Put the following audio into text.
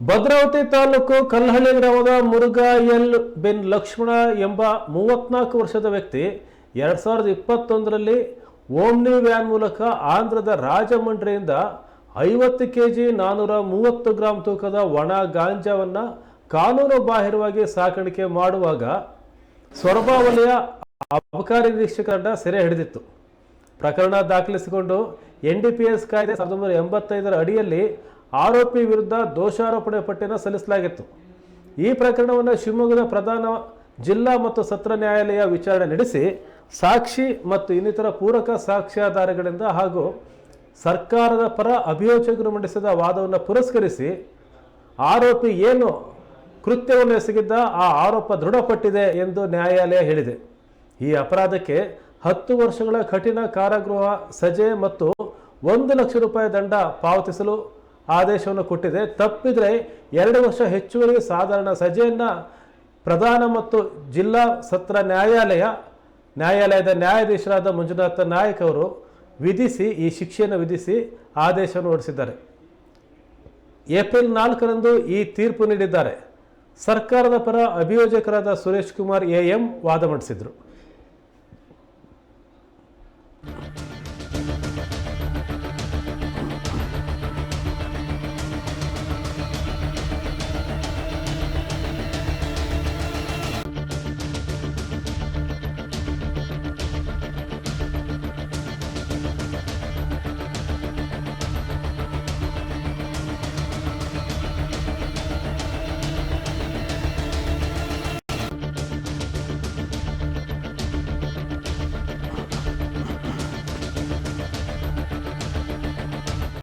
ಭದ್ರಾವತಿ ತಾಲೂಕು ಕಲ್ಲಹಳ್ಳಿ ಗ್ರಾಮದ Murugha L bin Lakshmana ಎಂಬ ಮೂವತ್ನಾಲ್ಕು ವರ್ಷದ ವ್ಯಕ್ತಿ ಎರಡು ಸಾವಿರದ ಇಪ್ಪತ್ತೊಂದರಲ್ಲಿ ಓಮ್ನಿ ವ್ಯಾನ್ ಮೂಲಕ ಆಂಧ್ರದ ರಾಜಮಂಡ್ರಿಯಿಂದ ಐವತ್ತು ಕೆ ಜಿ ನಾನ್ನೂರ ಮೂವತ್ತು ಗ್ರಾಂ ತೂಕದ ಒಣ ಗಾಂಜಾವನ್ನು ಕಾನೂನು ಬಾಹಿರವಾಗಿ ಸಾಕಾಣಿಕೆ ಮಾಡುವಾಗ ಸೊರಬ ವಲಯ ಅಬಕಾರಿ ನಿರೀಕ್ಷಕ ತಂಡ ಸೆರೆ ಹಿಡಿದಿತ್ತು. ಪ್ರಕರಣ ದಾಖಲಿಸಿಕೊಂಡು ಎನ್ ಡಿ ಪಿ ಎಸ್ ಕಾಯ್ದೆ ಸಾವಿರದ ಒಂಬೈನೂರ ಎಂಬತ್ತೈದರ ಅಡಿಯಲ್ಲಿ ಆರೋಪಿ ವಿರುದ್ಧ ದೋಷಾರೋಪಣೆ ಪಟ್ಟಿನ ಸಲ್ಲಿಸಲಾಗಿತ್ತು. ಈ ಪ್ರಕರಣವನ್ನು ಶಿವಮೊಗ್ಗದ ಪ್ರಧಾನ ಜಿಲ್ಲಾ ಮತ್ತು ಸತ್ರ ನ್ಯಾಯಾಲಯ ವಿಚಾರಣೆ ನಡೆಸಿ ಸಾಕ್ಷಿ ಮತ್ತು ಇನ್ನಿತರ ಪೂರಕ ಸಾಕ್ಷ್ಯಾಧಾರಗಳಿಂದ ಹಾಗೂ ಸರ್ಕಾರದ ಪರ ಅಭಿಯೋಜಕರು ಮಂಡಿಸಿದ ವಾದವನ್ನು ಪುರಸ್ಕರಿಸಿ ಆರೋಪಿ ಏನು ಕೃತ್ಯವನ್ನು ಎಸಗಿದ್ದ ಆ ಆರೋಪ ದೃಢಪಟ್ಟಿದೆ ಎಂದು ನ್ಯಾಯಾಲಯ ಹೇಳಿದೆ. ಈ ಅಪರಾಧಕ್ಕೆ ಹತ್ತು ವರ್ಷಗಳ ಕಠಿಣ ಕಾರಾಗೃಹ, ಸಜೆ ಮತ್ತು ಒಂದು ಲಕ್ಷ ರೂಪಾಯಿ ದಂಡ ಪಾವತಿಸಲು ಆದೇಶವನ್ನು ಕೊಟ್ಟಿದೆ. ತಪ್ಪಿದರೆ ಎರಡು ವರ್ಷ ಹೆಚ್ಚುವರಿ ಸಾಧಾರಣ ಸಜೆಯನ್ನು ಪ್ರಧಾನ ಮತ್ತು ಜಿಲ್ಲಾ ಸತ್ರ ನ್ಯಾಯಾಲಯ, ನ್ಯಾಯಾಲಯದ ನ್ಯಾಯಾಧೀಶರಾದ ಮಂಜುನಾಥ ನಾಯಕ್ ಅವರು ವಿಧಿಸಿ, ಈ ಶಿಕ್ಷೆಯನ್ನು ವಿಧಿಸಿ ಆದೇಶವನ್ನು ಹೊರಡಿಸಿದ್ದಾರೆ. ಏಪ್ರಿಲ್ ನಾಲ್ಕರಂದು ಈ ತೀರ್ಪು ನೀಡಿದ್ದಾರೆ. ಸರ್ಕಾರದ ಪರ ಅಭಿಯೋಜಕರಾದ ಸುರೇಶ್ ಕುಮಾರ್ ಎ ಎಂ ವಾದ ಮಂಡಿಸಿದರು.